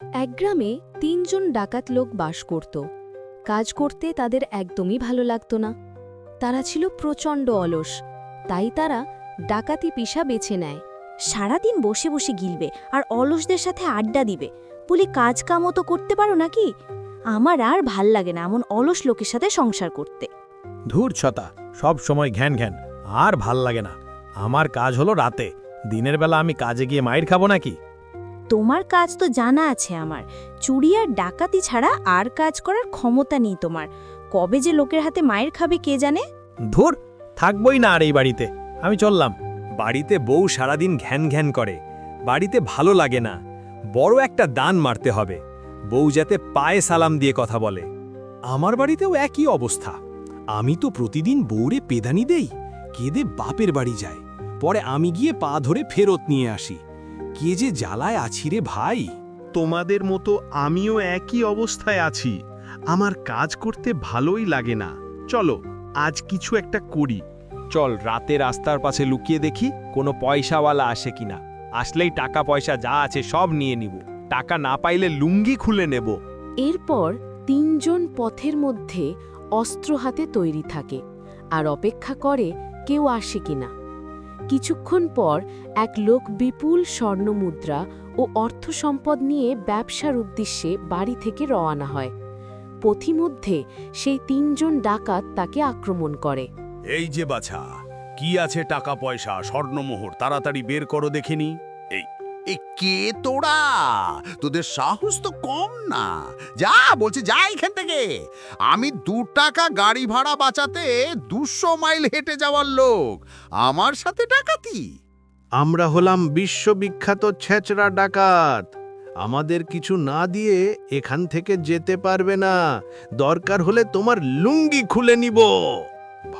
এক গ্রামে তিনজন ডাকাত লোক বাস করত। কাজ করতে তাদের একদমই ভালো লাগত না। তারা ছিল প্রচণ্ড অলস। তাই তারা ডাকাতি পিসা বেছে নেয়। সারাদিন বসে বসে গিলবে আর অলসদের সাথে আড্ডা দিবে। বলি কাজ কামও তো করতে পারো নাকি? আমার আর ভালো লাগে না এমন অলস লোকের সাথে সংসার করতে। ধূর ছতা সব সময় ঘ্যান ঘ্যান আর ভালো লাগে না। আমার কাজ হলো রাতে। দিনের বেলা আমি কাজে গিয়ে মায়ের খাব নাকি? তোমার কাজ তো জানা আছে আমার। চুরি আর ডাকাতি ছাড়া আর কাজ করার ক্ষমতা নেই তোমার। কবে যে লোকের হাতে মায়ের খাবে কে জানে? ধুর, থাকবই না আর এই বাড়িতে। আমি চললাম। বাড়িতে বউ সারাদিন ঘ্যান ঘ্যান করে। বাড়িতে ভালো লাগে না। বড় একটা দান মারতে হবে। বউ যাতে পায়ে সালাম দিয়ে কথা বলে। আমার বাড়িতেও একই অবস্থা। আমি তো প্রতিদিন বউরে পেদানি দেই। কেঁদে বাপের বাড়ি যায়। পরে আমি গিয়ে পা ধরে ফেরত নিয়ে আসি। কে যে জ্বালায় আছি রে ভাই? তোমাদের মতো আমিও একই অবস্থায় আছি। আমার কাজ করতে ভালোই লাগে না। চলো আজ কিছু একটা করি। চল রাতে রাস্তার পাশে লুকিয়ে দেখি কোনো পয়সাওয়ালা আসে কিনা। আসলেই টাকা পয়সা যা আছে সব নিয়ে নিব। টাকা না পাইলে লুঙ্গি খুলে নেব। এরপর তিনজন পথের মধ্যে অস্ত্র হাতে তৈরি থাকে। আর অপেক্ষা করে কেউ আসে কিনা। কিছুক্ষণ পর এক লোক বিপুল স্বর্ণমুদ্রা ও অর্থ সম্পদ নিয়ে ব্যবসার উদ্দেশ্যে বাড়ি থেকে রওয়ানা হয়। পথিমধ্যে সেই তিনজন ডাকাত তাকে আক্রমণ করে। এই যে বাছা, কি আছে টাকা পয়সা স্বর্ণমোহর, তাড়াতাড়ি বের করো দেখেনি এই কে তোরা? তোদের সাহস তো কম না। যা বলছি যা এখান থেকে। আমি দু টাকা গাড়ি ভাড়া বাঁচাতে দুশো মাইল হেঁটে যাওয়ার লোক। আমার সাথে ডাকাতি আমরা হলাম বিশ্ববিখ্যাত ছেচরা ডাকাত। আমাদের কিছু না দিয়ে এখান থেকে যেতে পারবে না। দরকার হলে তোমার লুঙ্গি খুলে নিব।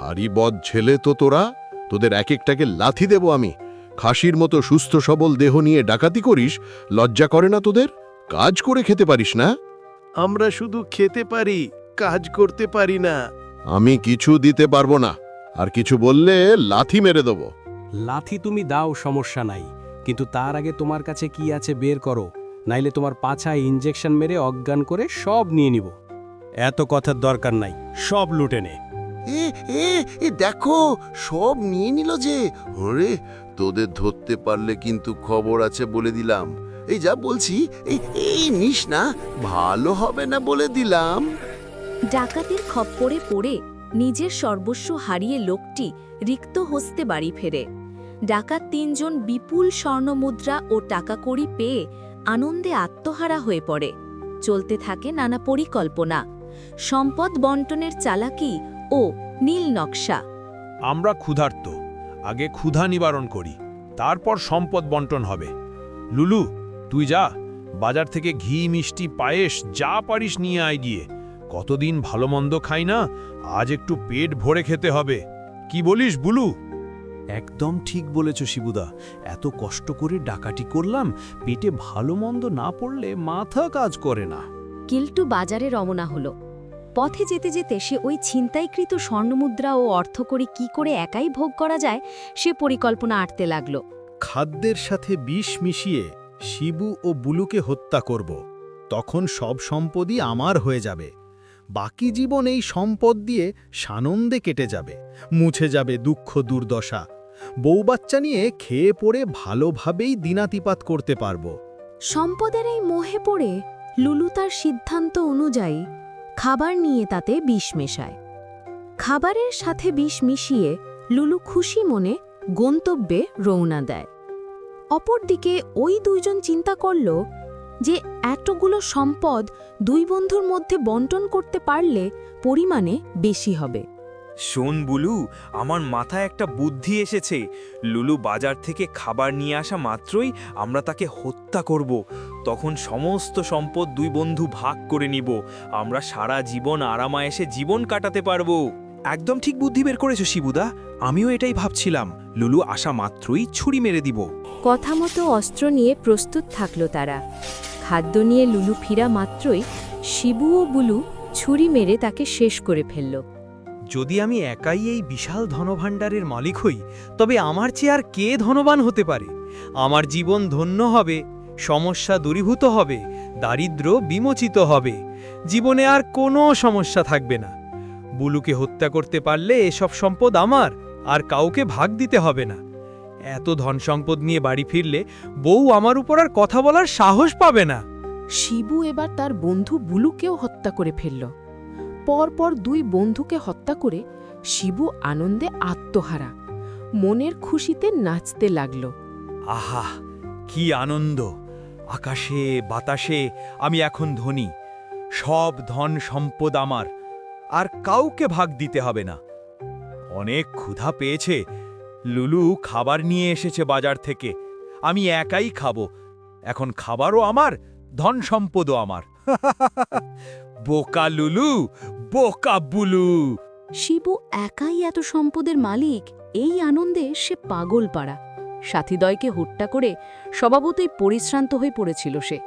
ভারী বদ ছেলে তো তোরা। তোদের এক একটাকে লাথি দেব আমি। খাসির মতো সুস্থ সবল দেহ নিয়ে ডাকাতি করিস লজ্জা করে না তোদের? কাজ করে খেতে পারিস না? আমরা শুধু খেতে পারি কাজ করতে পারি না। আমি কিছু দিতে পারব না আর কিছু বললে লাথি মেরে দেব। লাথি তুমি দাও সমস্যা নাই। কিন্তু তার আগে তোমার কাছে কি আছে বের করো নাইলে তোমার পাছায় ইঞ্জেকশন মেরে অজ্ঞান করে সব নিয়ে নিব। এত কথার দরকার নাই সব লুটে নে। এ দেখো সব নিয়ে নিল যে ওরে তোদের ধরতে পারলে কিন্তু খবর আছে বলে দিলাম। এই যা বলছি এই নিস না ভালো হবে না বলে দিলাম। ডাকাতির খপ্পরে পড়ে নিজের সর্বস্ব হারিয়ে লোকটি রিক্ত হস্তে বাড়ি ফেরে। ডাকাত তিনজন বিপুল স্বর্ণমুদ্রা ও টাকা কড়ি পেয়ে আনন্দে আত্মহারা হয়ে পড়ে। চলতে থাকে নানা পরিকল্পনা সম্পদ বন্টনের চালাকি ও নীল নকশা। আমরা ক্ষুধার্ত। আগে ক্ষুধা নিবারণ করি তারপর সম্পদ বন্টন হবে। লুলু তুই যা বাজার থেকে ঘি মিষ্টি পায়েস যা পারিস নিয়ে আয় গিয়ে। কতদিন ভালো মন্দ খাই না আজ একটু পেট ভরে খেতে হবে। কি বলিস বুলু? একদম ঠিক বলেছ শিবুদা। এত কষ্ট করে ডাকাটি করলাম পেটে ভালো মন্দ না পড়লে মাথা কাজ করে না। কিল্টু বাজারে রমনা হলো। পথে যেতে যেতে সে ওই ছিনতাইকৃত স্বর্ণমুদ্রা ও অর্থকড়ি কি করে একাই ভোগ করা যায় সে পরিকল্পনা আটতে লাগল। খাদ্যের সাথে বিষ মিশিয়ে শিবু ও বুলুকে হত্যা করব। তখন সব সম্পদই আমার হয়ে যাবে। বাকি জীবন এই সম্পদ দিয়ে সানন্দে কেটে যাবে মুছে যাবে দুঃখ দুর্দশা। বউবাচ্চা নিয়ে খেয়ে পড়ে ভালোভাবেই দিনাতিপাত করতে পারব। সম্পদের এই মোহে পড়ে লুলু তার সিদ্ধান্ত অনুযায়ী খাবার নিয়ে তাতে বিষ মেশায়। খাবারের সাথে বিষ মিশিয়ে লুলু খুশি মনে গন্তব্যে রওনা দেয়। অপরদিকে ওই দুইজন চিন্তা করল যে এতগুলো সম্পদ দুই বন্ধুর মধ্যে বন্টন করতে পারলে পরিমাণে বেশি হবে। শোন বুলু আমার মাথায় একটা বুদ্ধি এসেছে। লুলু বাজার থেকে খাবার নিয়ে আসা মাত্রই আমরা তাকে হত্যা করব। তখন সমস্ত সম্পদ দুই বন্ধু ভাগ করে নিব। আমরা সারা জীবন আরামায়েসে জীবন কাটাতে পারব। একদম ঠিক বুদ্ধি বের করেছ শিবুদা। আমিও এটাই ভাবছিলাম। লুলু আসা মাত্রই ছুরি মেরে দিব। কথা মতো অস্ত্র নিয়ে প্রস্তুত থাকল তারা। খাদ্য নিয়ে লুলু ফিরা মাত্রই শিবু ও বুলু ছুরি মেরে তাকে শেষ করে ফেলল। যদি আমি একাই এই বিশাল ধনভাণ্ডারের মালিক হই, তবে আমার চেয়ে আর কে ধনবান হতে পারে? আমার জীবন ধন্য হবে, সমস্যা দূরীভূত হবে, দারিদ্র বিমোচিত হবে। জীবনে আর কোনো সমস্যা থাকবে না। বুলুকে হত্যা করতে পারলে এসব সম্পদ আমার, আর কাউকে ভাগ দিতে হবে না। এত ধন সম্পদ নিয়ে বাড়ি ফিরলে বউ আমার উপর আর কথা বলার সাহস পাবে না। শিবু এবার তার বন্ধু বুলুকেও হত্যা করে ফেলল। পরপর দুই বন্ধুকে হত্যা করে শিবু আনন্দে আত্মহারা। মনের খুশিতে নাচতে লাগল। আহা, কি আনন্দ! আকাশে, বাতাসে, আমি এখন ধনী। সব ধন সম্পদ আমার, আর কাউকে ভাগ দিতে হবে না। অনেক ক্ষুধা পেয়েছে। লুলু খাবার নিয়ে এসেছে বাজার থেকে। আমি একাই খাব। এখন খাবারও আমার, ধন সম্পদও আমার। বোকা লুলু বোকা বুলু। শিবু একাই এত সম্পদের মালিক এই আনন্দে সে পাগল পাড়া সাথীদয়কে হত্যা করে স্বভাবতই পরিশ্রান্ত হয়ে পড়েছিল সে।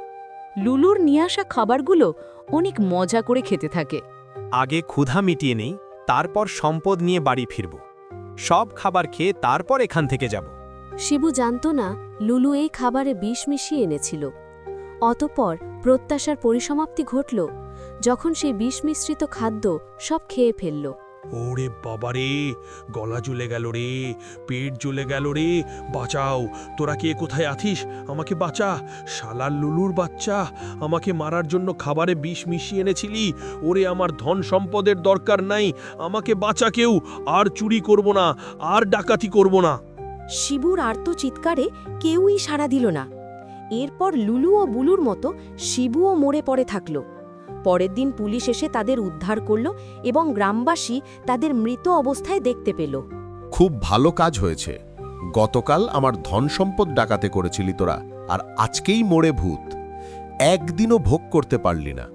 লুলুর নিয়ে আসা খাবারগুলো অনেক মজা করে খেতে থাকে। আগে ক্ষুধা মিটিয়ে নেই তারপর সম্পদ নিয়ে বাড়ি ফিরব। সব খাবার খেয়ে তারপর এখান থেকে যাব। শিবু জানত না লুলু এই খাবারে বিষ মিশিয়ে এনেছিল। অতপর প্রত্যাশার পরিসমাপ্তি ঘটল যখন সেই বিষ মিশ্রিত খাদ্য সব খেয়ে ফেলল। ওরে বাবা রে গলা জ্বলে গেল রে পেট জ্বলে গেল রে। বাঁচাও তোরা কে কোথায় আছিস? আমাকে বাঁচা শালার লুলুর বাচ্চা। আমাকে মারার জন্য খাবারে বিষ মিশিয়ে এনেছিলি। ওরে আমার ধন সম্পদের দরকার নাই। আমাকে বাঁচা কেউ আর চুরি করব না আর ডাকাতি করব না। শিবুর আর্ত চিৎকারে কেউই সাড়া দিল না। এরপর লুলু ও বুলুর মতো শিবুও মরে পড়ে থাকল। পরের দিন পুলিশ এসে তাদের উদ্ধার করল এবং গ্রামবাসী তাদের মৃত অবস্থায় দেখতে পেল। খুব ভালো কাজ হয়েছে। গতকাল আমার ধন সম্পদ ডাকাতে করেছিলি তোরা আর আজকেই মোড়ে ভূত। একদিনও ভোগ করতে পারলি না।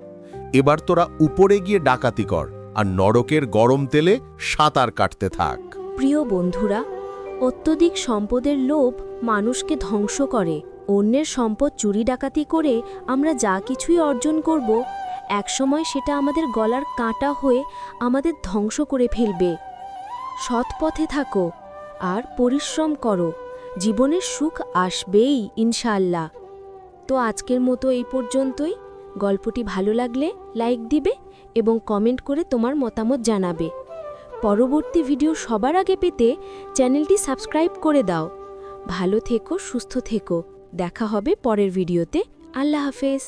এবার তোরা উপরে গিয়ে ডাকাতি কর আর নরকের গরম তেলে সাঁতার কাটতে থাক। প্রিয় বন্ধুরা অত্যধিক সম্পদের লোভ মানুষকে ধ্বংস করে। অন্যের সম্পদ চুরি ডাকাতি করে আমরা যা কিছুই অর্জন করব একসময় সেটা আমাদের গলার কাঁটা হয়ে আমাদের ধ্বংস করে ফেলবে। সৎ পথে থাকো আর পরিশ্রম করো। জীবনের সুখ আসবেই ইনশাল্লাহ তো আজকের মতো এই পর্যন্তই। গল্পটি ভালো লাগলে লাইক দিবে এবং কমেন্ট করে তোমার মতামত জানাবে। পরবর্তী ভিডিও সবার আগে পেতে চ্যানেলটি সাবস্ক্রাইব করে দাও। ভালো থেকো, সুস্থ থেকো। দেখা হবে পরের ভিডিওতে। আল্লাহ হাফেজ।